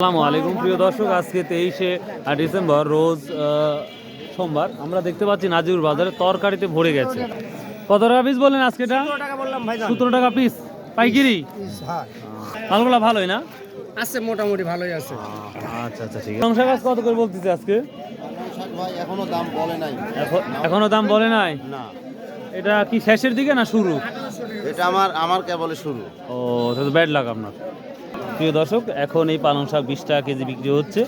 আসসালামু আলাইকুম প্রিয় দর্শক। আজকে তেইশে ডিসেম্বর রোজ সোমবার। আমরা দেখতে পাচ্ছি নাজিউর বাজারে তরকারিতে ভরে গেছে। কত টাকা পিস বলেন আজকে এটা সতেরো টাকা পিস পাইকিরি? মালগুলা ভালোই না? আছে মোটামুটি ভালোই আছে। আচ্ছা আচ্ছা ঠিক আছে। সংসার কাজ কত করে বলতেছে আজকে? এখনও দাম বলে নাই। এখনও দাম বলে নাই? না। এটা কি শেষের দিকে না শুরু? এটা আমার আমার কেবলে শুরু। ও তো ব্যাড লাগ আপনার। প্রিয় দর্শক এখন এই পালং শাক বিশ টাকা কেজি বিক্রি হচ্ছে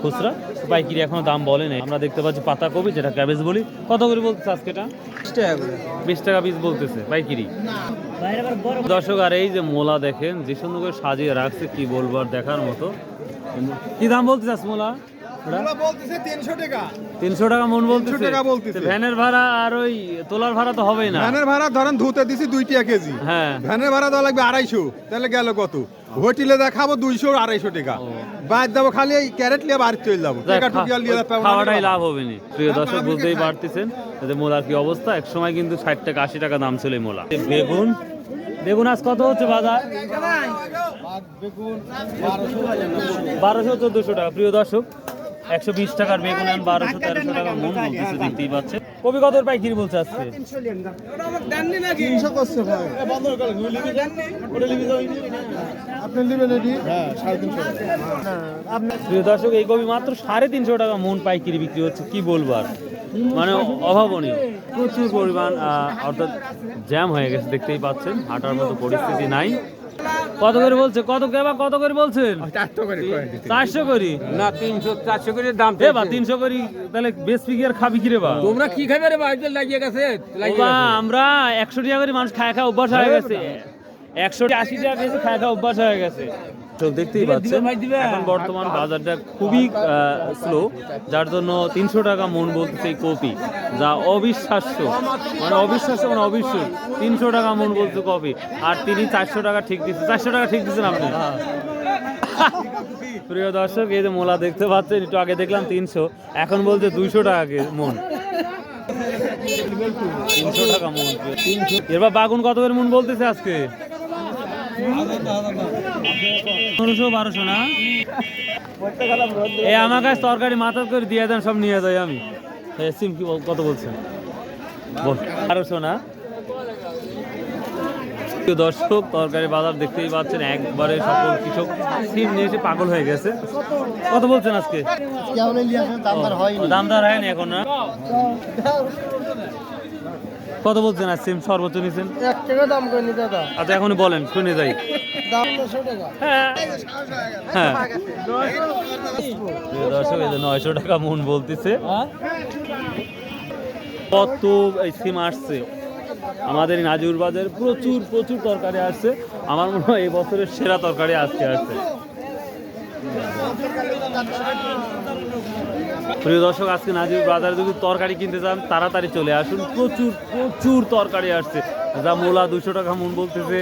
খুচরা। পাইকিরি এখনও দাম বলে নেই। আমরা দেখতে পাচ্ছি পাতাকপি যেটা ক্যাবেজ বলি। কত করে বলতেছে আজকে এটা? বিশ টাকা পিস বলতেছে পাইকিরি। দর্শক আর এই যে মোলা দেখেন যে সুন্দর করে সাজিয়ে রাখছে কি বলব আর দেখার মতো। কি দাম বলতে চাস মোলা? তিনশো টাকা। মন বলতেছে? টাকা বলতেছে। ভ্যানের ভাড়া আর ওই তোলার ভাড়া তো হবেই না। ভ্যানের ভাড়া ধরেন ধুতে দিছি দুই টাকা কেজি। হ্যাঁ। ভ্যানের ভাড়া দেওয়া লাগবে আড়াইশো। তাহলে গেল কত? হোটেলে দেখাবো দুইশো আড়াইশো টাকা। বাদ দেবো খালি এই ক্যারেট লিয়ে বাড়ি চলে যাব। যাক, টাকা টুকিয়া লিয়ে খা- খাওয়াটাই লাভ হবে নি প্রিয় দর্শক বুঝতেই পারতেছেন যে মোলার কি অবস্থা। এক সময় কিন্তু ষাট টাকা আশি টাকা দাম ছিল মোলা। বেগুন? বেগুন আজ কত হচ্ছে বাজার? বারোশো চোদ্দশো টাকা। প্রিয় দর্শক একশো বিশ টাকার বেগুন আন বারোশো তেরোশো টাকা মন বলতেছে দেখতেই পাচ্ছেন। কবি কত পাইকিরি বলছে আজকে? নেবেন এটি? প্রিয় দর্শক এই কবি মাত্র সাড়ে তিনশো টাকা মন পাইকারি বিক্রি হচ্ছে কি বলব আর? মানে অভাবনীয়। প্রচুর পরিমাণ আহ, অর্থাৎ জ্যাম হয়ে গেছে দেখতেই পাচ্ছেন। হাঁটার মতো পরিস্থিতি নাই। কত করে বলছে? কত কেবা কত করে বলছেন? চারশো করি না তিনশো চারশো করে দাম এ বা তিনশো করি তাহলে বেশ পিকিয়ার খাবি কিরে বা? তোমরা কি খাবে রে বাড়িতে লাগিয়ে গেছে বা, আমরা একশো টাকা করে মানুষ খায় খায় অভ্যাস হয়ে গেছে। একশো আশি টাকা বেশি খায় খায় অভ্যাস হয়ে গেছে। তো দেখতেই পাচ্ছেন। এখন বর্তমান বাজারটা খুবই স্লো যার জন্য তিনশো টাকা মন বলতেছে কপি যা অবিশ্বাস্য। মানে অবিশ্বাস্য মানে অবিশ্ব তিনশো টাকা মন বলছে কপি। আর তিনি চারশো টাকা ঠিক দিচ্ছে চারশো টাকা ঠিক দিচ্ছেন আপনি? প্রিয় দর্শক এই যে মোলা দেখতে পাচ্ছেন একটু আগে দেখলাম তিনশো এখন বলছে দুইশো টাকা মন। তিনশো টাকা মন। এরপর বাগুন কত করে মন বলতেছে আজকে? পনেরোশো বারোশো না? এই আমার কাছে তরকারি মাথা করে দিয়ে দেন সব নিয়ে যাই আমি। সিম কি কত বলছেন? বল। বারোশো না? দর্শক তরকারি বাজার দেখতেই পাচ্ছেন একবারে সকল কৃষক সিম নিয়ে এসে পাগল হয়ে গেছে। কত বলছেন আজকে? ও, দামদার হয়নি। এখন। না কত বলছেন আজ সিম? সর্বোচ্চ নিছেন? এক টাকা দাম করিনি দাদা আচ্ছা এখনই বলেন শুনে যাই। দাম নশো টাকা। হ্যাঁ। হ্যাঁ। দর্শক এই যে নয়শো টাকা মন বলতেছে। কত এই সিম আসছে? আমাদের এই নাজিউর বাজারে প্রচুর প্রচুর তরকারি আসছে। আমার মনে হয় এই বছরের সেরা তরকারি আজকে আসছে। প্রিয় দর্শক আজকে নাজির বাজারে যদি তরকারি কিনতে চান তাড়াতাড়ি চলে আসুন। প্রচুর প্রচুর তরকারি আসছে। যা মূলা দুশো টাকা মন বলতেছে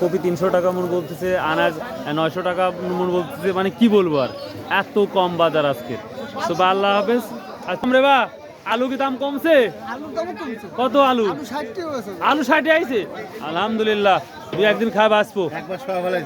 কপি তিনশো টাকা মন বলতেছে আনাজ নয়শো টাকা মন বলতেছে মানে কি বলব আর? এত কম বাজার আজকে। তো বা আল্লাহ হাফেজ। আর বা আলু কি দাম কমছে? কত আলু? আলু ষাটে আইছে? আলহামদুলিল্লাহ। দুই একদিন খাই বাঁচবো। একবার সব ভালো